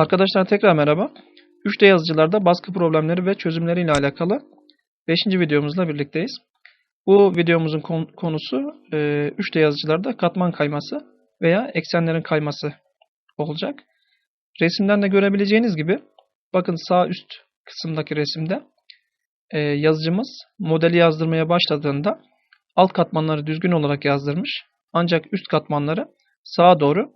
Arkadaşlar tekrar merhaba. 3D yazıcılarda baskı problemleri ve çözümleri ile alakalı 5. videomuzla birlikteyiz. Bu videomuzun kon- konusu e, 3D yazıcılarda katman kayması veya eksenlerin kayması olacak. Resimden de görebileceğiniz gibi bakın sağ üst kısımdaki resimde e, yazıcımız modeli yazdırmaya başladığında alt katmanları düzgün olarak yazdırmış. Ancak üst katmanları sağa doğru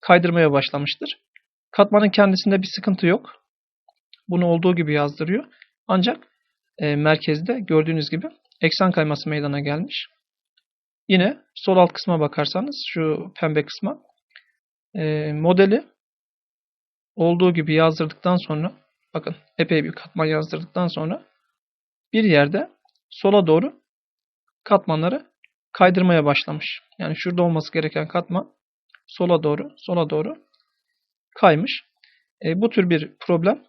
kaydırmaya başlamıştır. Katmanın kendisinde bir sıkıntı yok. Bunu olduğu gibi yazdırıyor. Ancak e, merkezde gördüğünüz gibi eksen kayması meydana gelmiş. Yine sol alt kısma bakarsanız şu pembe kısma e, modeli olduğu gibi yazdırdıktan sonra bakın epey bir katman yazdırdıktan sonra bir yerde sola doğru katmanları kaydırmaya başlamış. Yani şurada olması gereken katman sola doğru, sola doğru kaymış. E, bu tür bir problem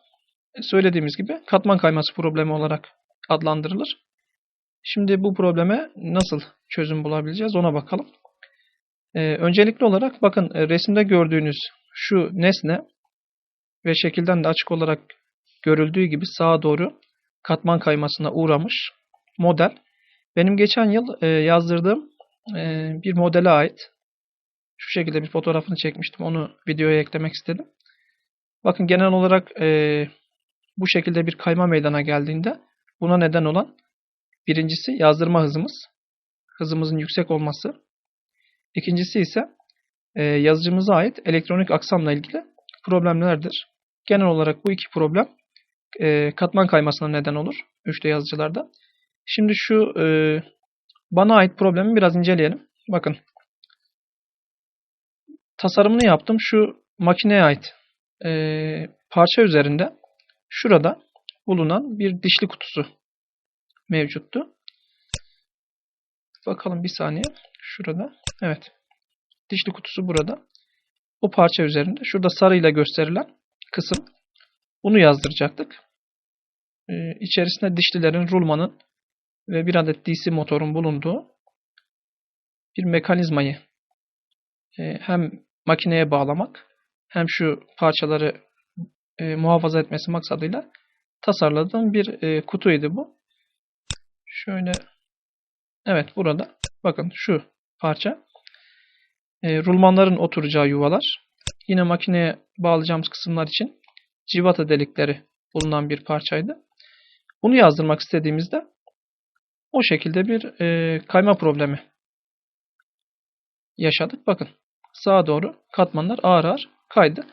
e, söylediğimiz gibi katman kayması problemi olarak adlandırılır. Şimdi bu probleme nasıl çözüm bulabileceğiz ona bakalım. E, öncelikli olarak bakın e, resimde gördüğünüz şu nesne ve şekilden de açık olarak görüldüğü gibi sağa doğru katman kaymasına uğramış model. Benim geçen yıl e, yazdırdığım e, bir modele ait. Şu şekilde bir fotoğrafını çekmiştim. Onu videoya eklemek istedim. Bakın genel olarak e, bu şekilde bir kayma meydana geldiğinde buna neden olan birincisi yazdırma hızımız. Hızımızın yüksek olması. İkincisi ise e, yazıcımıza ait elektronik aksamla ilgili problemlerdir. Genel olarak bu iki problem e, katman kaymasına neden olur 3D yazıcılarda. Şimdi şu e, bana ait problemi biraz inceleyelim. Bakın tasarımını yaptım. Şu makineye ait e, parça üzerinde şurada bulunan bir dişli kutusu mevcuttu. Bakalım bir saniye. Şurada. Evet. Dişli kutusu burada. O parça üzerinde. Şurada sarıyla gösterilen kısım. Bunu yazdıracaktık. Ee, içerisinde dişlilerin, rulmanın ve bir adet DC motorun bulunduğu bir mekanizmayı e, hem makineye bağlamak hem şu parçaları e, muhafaza etmesi maksadıyla tasarladığım bir e, kutuydu bu. Şöyle evet burada bakın şu parça e, rulmanların oturacağı yuvalar yine makineye bağlayacağımız kısımlar için civata delikleri bulunan bir parçaydı. Bunu yazdırmak istediğimizde o şekilde bir e, kayma problemi yaşadık. Bakın sağa doğru katmanlar ağır ağır kaydı.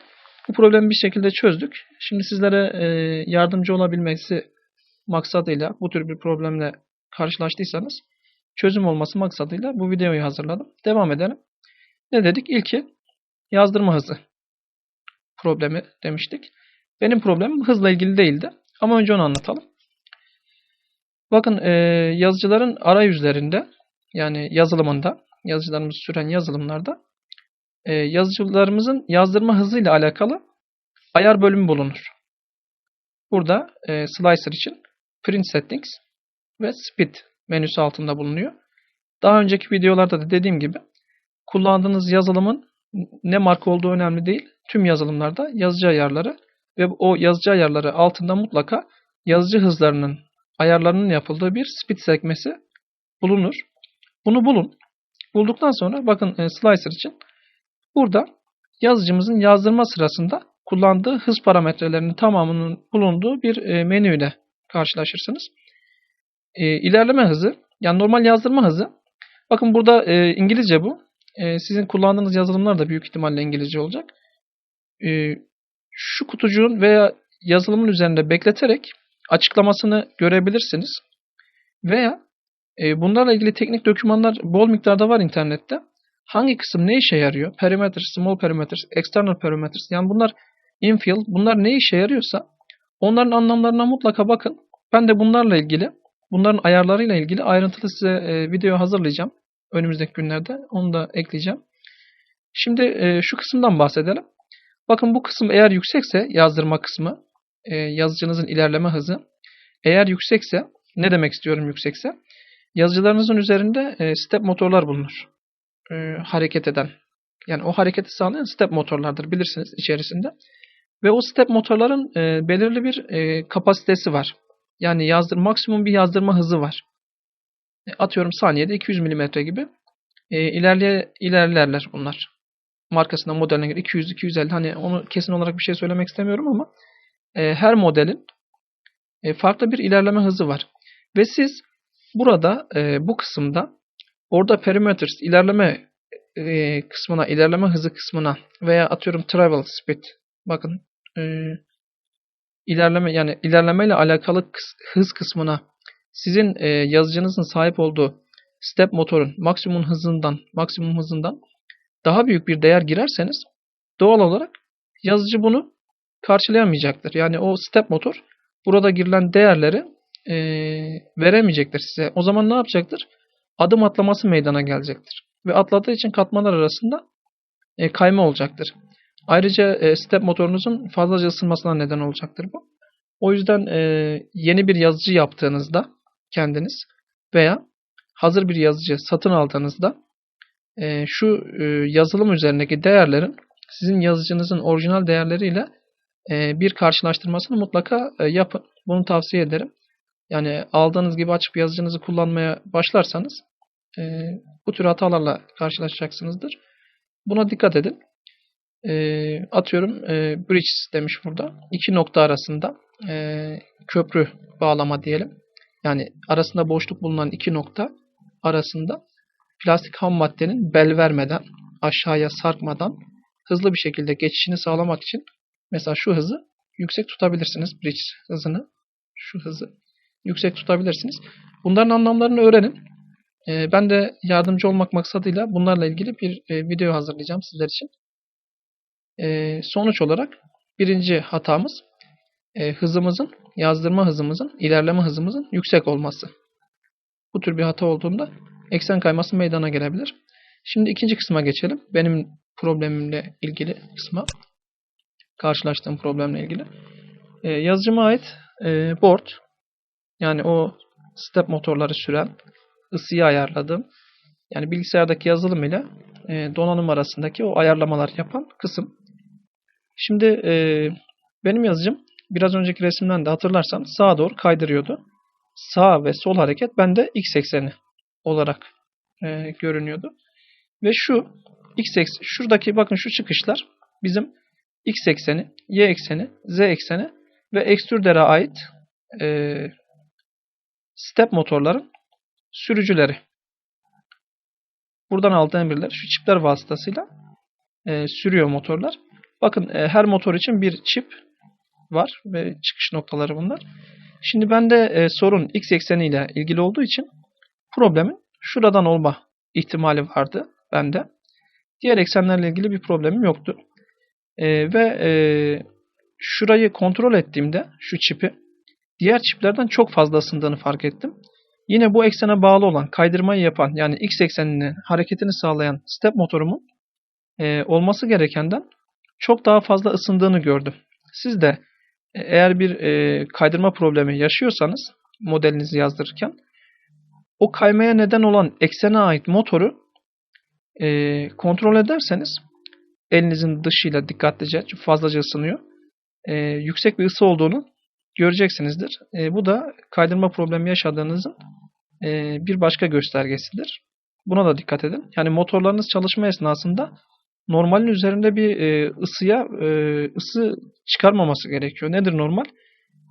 Bu problemi bir şekilde çözdük. Şimdi sizlere e, yardımcı olabilmesi maksadıyla bu tür bir problemle karşılaştıysanız çözüm olması maksadıyla bu videoyu hazırladım. Devam edelim. Ne dedik? İlki yazdırma hızı problemi demiştik. Benim problemim hızla ilgili değildi. Ama önce onu anlatalım. Bakın e, yazıcıların arayüzlerinde yani yazılımında yazıcılarımız süren yazılımlarda e, yazıcılarımızın yazdırma hızıyla alakalı ayar bölümü bulunur. Burada e, slicer için print settings ve speed menüsü altında bulunuyor. Daha önceki videolarda da dediğim gibi kullandığınız yazılımın ne marka olduğu önemli değil. Tüm yazılımlarda yazıcı ayarları ve o yazıcı ayarları altında mutlaka yazıcı hızlarının ayarlarının yapıldığı bir speed sekmesi bulunur. Bunu bulun. Bulduktan sonra bakın e, slicer için burada yazıcımızın yazdırma sırasında kullandığı hız parametrelerinin tamamının bulunduğu bir e, menü ile karşılaşırsınız. E, ilerleme hızı yani normal yazdırma hızı bakın burada e, İngilizce bu. Sizin kullandığınız yazılımlar da büyük ihtimalle İngilizce olacak. Şu kutucuğun veya yazılımın üzerinde bekleterek açıklamasını görebilirsiniz. Veya bunlarla ilgili teknik dokümanlar bol miktarda var internette. Hangi kısım ne işe yarıyor? Perimeter, small perimeters, external perimeters. Yani bunlar infill, bunlar ne işe yarıyorsa onların anlamlarına mutlaka bakın. Ben de bunlarla ilgili, bunların ayarlarıyla ilgili ayrıntılı size e, video hazırlayacağım. Önümüzdeki günlerde onu da ekleyeceğim. Şimdi e, şu kısımdan bahsedelim. Bakın bu kısım eğer yüksekse yazdırma kısmı, e, yazıcınızın ilerleme hızı eğer yüksekse ne demek istiyorum yüksekse? Yazıcılarınızın üzerinde e, step motorlar bulunur. E, hareket eden. Yani o hareketi sağlayan step motorlardır bilirsiniz içerisinde. Ve o step motorların e, belirli bir e, kapasitesi var. Yani yazdır maksimum bir yazdırma hızı var. E, atıyorum saniyede 200 mm gibi e, ilerleye ilerlerler bunlar. Markasına modeline göre 200 250 hani onu kesin olarak bir şey söylemek istemiyorum ama e, her modelin e, farklı bir ilerleme hızı var. Ve siz burada e, bu kısımda orada perimeters ilerleme e, kısmına, ilerleme hızı kısmına veya atıyorum travel speed bakın e, ilerleme yani ilerlemeyle alakalı kıs- hız kısmına sizin e, yazıcınızın sahip olduğu step motorun maksimum hızından maksimum hızından daha büyük bir değer girerseniz doğal olarak yazıcı bunu karşılayamayacaktır. Yani o step motor burada girilen değerleri e, veremeyecektir size. O zaman ne yapacaktır? Adım atlaması meydana gelecektir. Ve atladığı için katmanlar arasında e, kayma olacaktır. Ayrıca e, step motorunuzun fazlaca ısınmasına neden olacaktır bu. O yüzden e, yeni bir yazıcı yaptığınızda kendiniz veya hazır bir yazıcı satın aldığınızda e, şu e, yazılım üzerindeki değerlerin sizin yazıcınızın orijinal değerleriyle e, bir karşılaştırmasını mutlaka e, yapın. Bunu tavsiye ederim. Yani aldığınız gibi açıp yazıcınızı kullanmaya başlarsanız e, bu tür hatalarla karşılaşacaksınızdır. Buna dikkat edin. E, atıyorum e, bridge demiş burada. İki nokta arasında e, köprü bağlama diyelim. Yani arasında boşluk bulunan iki nokta arasında plastik ham maddenin bel vermeden, aşağıya sarkmadan hızlı bir şekilde geçişini sağlamak için mesela şu hızı yüksek tutabilirsiniz. Bridge hızını, şu hızı yüksek tutabilirsiniz. Bunların anlamlarını öğrenin. Ee, ben de yardımcı olmak maksadıyla bunlarla ilgili bir e, video hazırlayacağım sizler için. Ee, sonuç olarak birinci hatamız e, hızımızın, yazdırma hızımızın, ilerleme hızımızın yüksek olması. Bu tür bir hata olduğunda eksen kayması meydana gelebilir. Şimdi ikinci kısma geçelim. Benim problemimle ilgili kısma. Karşılaştığım problemle ilgili. Ee, yazıcıma ait e, board yani o step motorları süren ısıyı ayarladığım yani bilgisayardaki yazılım ile e, donanım arasındaki o ayarlamalar yapan kısım. Şimdi e, benim yazıcım biraz önceki resimden de hatırlarsan sağa doğru kaydırıyordu. Sağ ve sol hareket bende x ekseni olarak e, görünüyordu. Ve şu x ekseni, şuradaki bakın şu çıkışlar bizim x ekseni, y ekseni, z ekseni ve ekstrüdere ait e, step motorların sürücüleri. Buradan aldığım emirler şu çipler vasıtasıyla e, sürüyor motorlar. Bakın e, her motor için bir çip var ve çıkış noktaları bunlar. Şimdi bende e, sorun x ekseniyle ilgili olduğu için problemin şuradan olma ihtimali vardı bende. Diğer eksenlerle ilgili bir problemim yoktu. E, ve e, şurayı kontrol ettiğimde şu çipi diğer çiplerden çok fazla ısındığını fark ettim. Yine bu eksene bağlı olan kaydırmayı yapan yani x ekseninin hareketini sağlayan step motorumun e, olması gerekenden çok daha fazla ısındığını gördüm. Siz de e, eğer bir e, kaydırma problemi yaşıyorsanız modelinizi yazdırırken o kaymaya neden olan eksene ait motoru e, kontrol ederseniz elinizin dışıyla dikkatlice fazlaca ısınıyor. E, yüksek bir ısı olduğunu göreceksinizdir. E, bu da kaydırma problemi yaşadığınızın e, bir başka göstergesidir. Buna da dikkat edin. Yani motorlarınız çalışma esnasında normalin üzerinde bir e, ısıya e, ısı çıkarmaması gerekiyor. Nedir normal?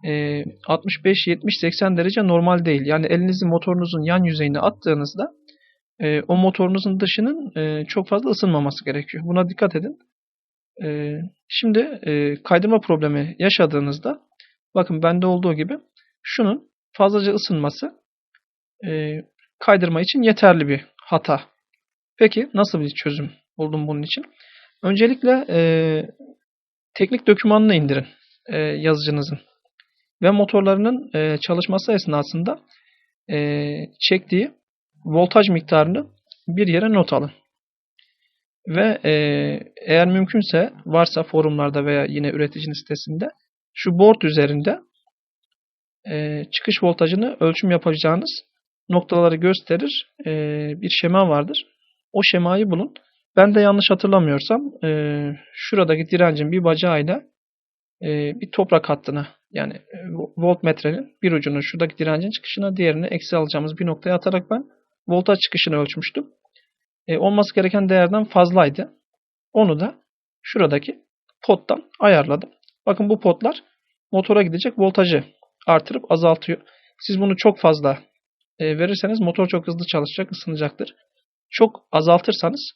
E, 65, 70, 80 derece normal değil. Yani elinizi motorunuzun yan yüzeyine attığınızda e, o motorunuzun dışının e, çok fazla ısınmaması gerekiyor. Buna dikkat edin. E, şimdi e, kaydırma problemi yaşadığınızda bakın bende olduğu gibi şunun fazlaca ısınması e, kaydırma için yeterli bir hata. Peki nasıl bir çözüm buldum bunun için? Öncelikle e, teknik dokümanını indirin e, yazıcınızın ve motorlarının e, çalışması esnasında e, çektiği voltaj miktarını bir yere not alın. Ve e, eğer mümkünse varsa forumlarda veya yine üreticinin sitesinde şu board üzerinde e, çıkış voltajını ölçüm yapacağınız noktaları gösterir e, bir şema vardır. O şemayı bulun. Ben de yanlış hatırlamıyorsam e, şuradaki direncin bir bacağıyla e, bir toprak hattına yani e, voltmetrenin bir ucunu şuradaki direncin çıkışına diğerini eksi alacağımız bir noktaya atarak ben voltaj çıkışını ölçmüştüm. E, olması gereken değerden fazlaydı. Onu da şuradaki pottan ayarladım. Bakın bu potlar motora gidecek voltajı artırıp azaltıyor. Siz bunu çok fazla e, verirseniz motor çok hızlı çalışacak, ısınacaktır. Çok azaltırsanız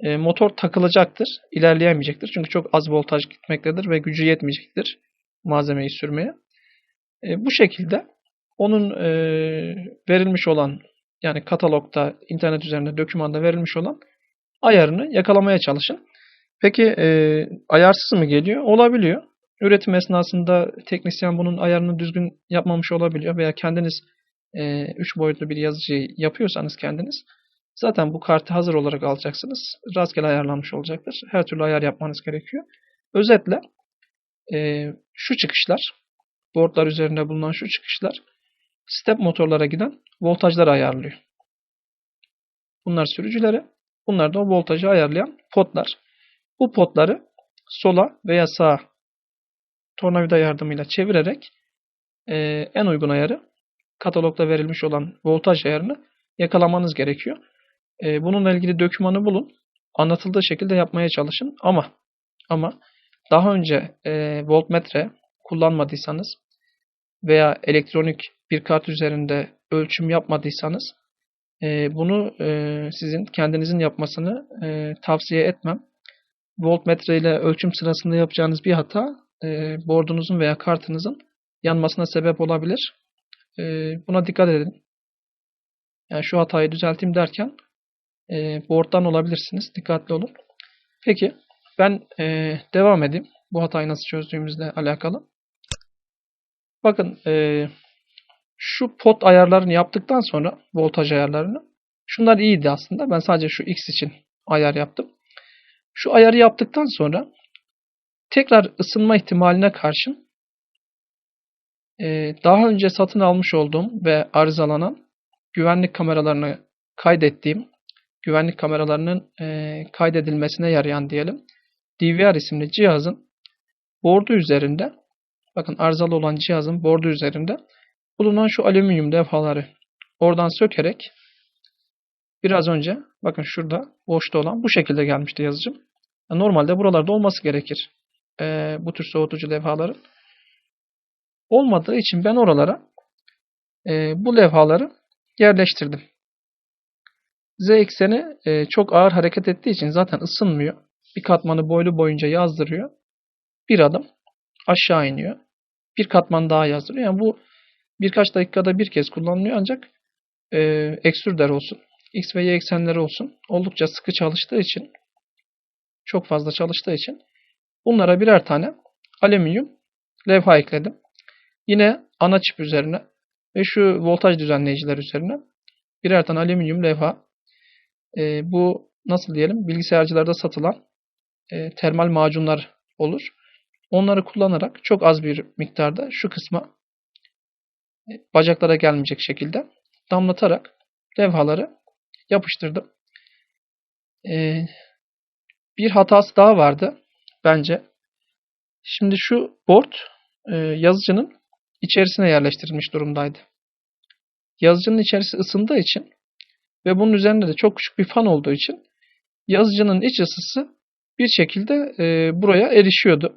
e, motor takılacaktır, ilerleyemeyecektir. Çünkü çok az voltaj gitmektedir ve gücü yetmeyecektir malzemeyi sürmeye. E, bu şekilde onun verilmiş olan yani katalogda, internet üzerinde, dokümanda verilmiş olan ayarını yakalamaya çalışın. Peki e, ayarsız mı geliyor? Olabiliyor. Üretim esnasında teknisyen bunun ayarını düzgün yapmamış olabiliyor veya kendiniz 3 e, üç boyutlu bir yazıcıyı yapıyorsanız kendiniz zaten bu kartı hazır olarak alacaksınız. Rastgele ayarlanmış olacaktır. Her türlü ayar yapmanız gerekiyor. Özetle e, şu çıkışlar, boardlar üzerinde bulunan şu çıkışlar step motorlara giden voltajları ayarlıyor. Bunlar sürücüleri, bunlar da o voltajı ayarlayan potlar. Bu potları sola veya sağa tornavida yardımıyla çevirerek e, en uygun ayarı katalogda verilmiş olan voltaj ayarını yakalamanız gerekiyor. E, bununla ilgili dokümanı bulun. Anlatıldığı şekilde yapmaya çalışın. Ama ama daha önce e, voltmetre kullanmadıysanız veya elektronik bir kart üzerinde ölçüm yapmadıysanız e, bunu e, sizin kendinizin yapmasını e, tavsiye etmem. Voltmetre ile ölçüm sırasında yapacağınız bir hata e, boardunuzun veya kartınızın yanmasına sebep olabilir. E, buna dikkat edin. Yani şu hatayı düzelteyim derken e, board'dan olabilirsiniz. Dikkatli olun. Peki ben e, devam edeyim. Bu hatayı nasıl çözdüğümüzle alakalı. Bakın e, şu pot ayarlarını yaptıktan sonra voltaj ayarlarını şunlar iyiydi aslında. Ben sadece şu X için ayar yaptım. Şu ayarı yaptıktan sonra tekrar ısınma ihtimaline karşın e, daha önce satın almış olduğum ve arızalanan güvenlik kameralarını kaydettiğim güvenlik kameralarının e, kaydedilmesine yarayan diyelim DVR isimli cihazın bordu üzerinde bakın arızalı olan cihazın bordu üzerinde bulunan şu alüminyum levhaları oradan sökerek biraz önce bakın şurada boşta olan bu şekilde gelmişti yazıcım. Normalde buralarda olması gerekir. Ee, bu tür soğutucu levhaların. Olmadığı için ben oralara e, bu levhaları yerleştirdim. Z ekseni e, çok ağır hareket ettiği için zaten ısınmıyor. Bir katmanı boylu boyunca yazdırıyor. Bir adım aşağı iniyor. Bir katman daha yazdırıyor. Yani bu birkaç dakikada bir kez kullanılıyor ancak e, ekstrüder olsun, X ve Y eksenleri olsun oldukça sıkı çalıştığı için çok fazla çalıştığı için bunlara birer tane alüminyum levha ekledim. Yine ana çip üzerine ve şu voltaj düzenleyiciler üzerine birer tane alüminyum levha e, bu nasıl diyelim bilgisayarcılarda satılan e, termal macunlar olur. Onları kullanarak çok az bir miktarda şu kısma e, bacaklara gelmeyecek şekilde damlatarak levhaları yapıştırdım. E, bir hatası daha vardı bence. Şimdi şu board e, yazıcının içerisine yerleştirilmiş durumdaydı. Yazıcının içerisi ısındığı için ve bunun üzerinde de çok küçük bir fan olduğu için yazıcının iç ısısı bir şekilde e, buraya erişiyordu.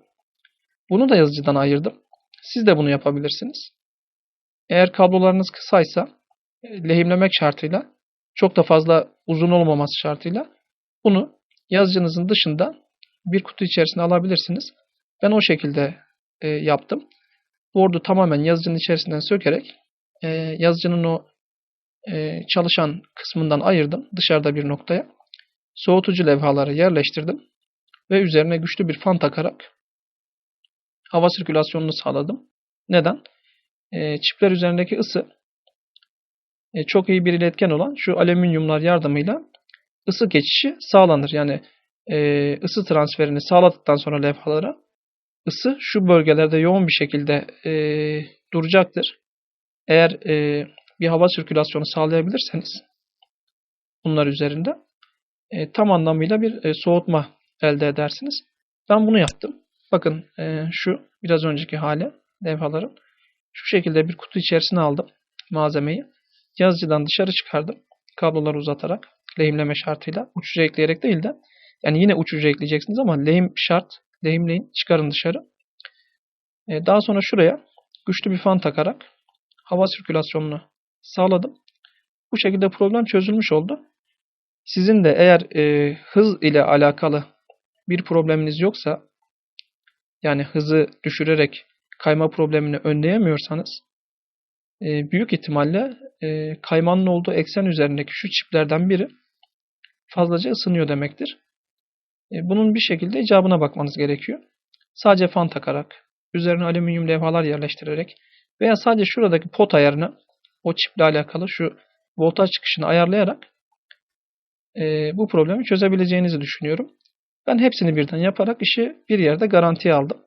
Bunu da yazıcıdan ayırdım. Siz de bunu yapabilirsiniz. Eğer kablolarınız kısaysa e, lehimlemek şartıyla çok da fazla uzun olmaması şartıyla bunu yazıcınızın dışında bir kutu içerisine alabilirsiniz. Ben o şekilde e, yaptım. Board'u tamamen yazıcının içerisinden sökerek e, yazıcının o e, çalışan kısmından ayırdım dışarıda bir noktaya. Soğutucu levhaları yerleştirdim ve üzerine güçlü bir fan takarak hava sirkülasyonunu sağladım. Neden? E, çipler üzerindeki ısı e, çok iyi bir iletken olan şu alüminyumlar yardımıyla ısı geçişi sağlanır. Yani e, ısı transferini sağladıktan sonra levhalara ısı şu bölgelerde yoğun bir şekilde e, duracaktır. Eğer e, bir hava sirkülasyonu sağlayabilirseniz bunlar üzerinde e, tam anlamıyla bir e, soğutma elde edersiniz. Ben bunu yaptım. Bakın e, şu biraz önceki hali levhaların. Şu şekilde bir kutu içerisine aldım malzemeyi. Yazıcıdan dışarı çıkardım. Kabloları uzatarak lehimleme şartıyla. Uçucu ekleyerek değil de yani yine uçucu ekleyeceksiniz ama lehim şart. Lehimleyin çıkarın dışarı. E, daha sonra şuraya güçlü bir fan takarak hava sirkülasyonunu sağladım. Bu şekilde problem çözülmüş oldu. Sizin de eğer e, hız ile alakalı bir probleminiz yoksa yani hızı düşürerek kayma problemini önleyemiyorsanız e, büyük ihtimalle e, kaymanın olduğu eksen üzerindeki şu çiplerden biri fazlaca ısınıyor demektir. E, bunun bir şekilde icabına bakmanız gerekiyor. Sadece fan takarak, üzerine alüminyum levhalar yerleştirerek veya sadece şuradaki pot ayarını o çiple alakalı şu voltaj çıkışını ayarlayarak e, bu problemi çözebileceğinizi düşünüyorum. Ben hepsini birden yaparak işi bir yerde garantiye aldım.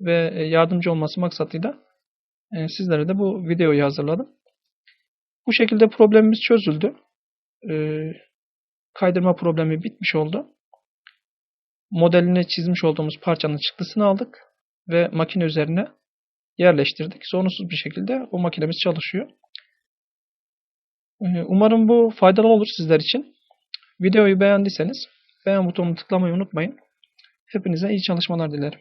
Ve e, yardımcı olması maksadıyla e, sizlere de bu videoyu hazırladım. Bu şekilde problemimiz çözüldü. E, kaydırma problemi bitmiş oldu. Modelini çizmiş olduğumuz parçanın çıktısını aldık ve makine üzerine yerleştirdik. Sorunsuz bir şekilde o makinemiz çalışıyor. E, Umarım bu faydalı olur sizler için. Videoyu beğendiyseniz beğen butonuna tıklamayı unutmayın. Hepinize iyi çalışmalar dilerim.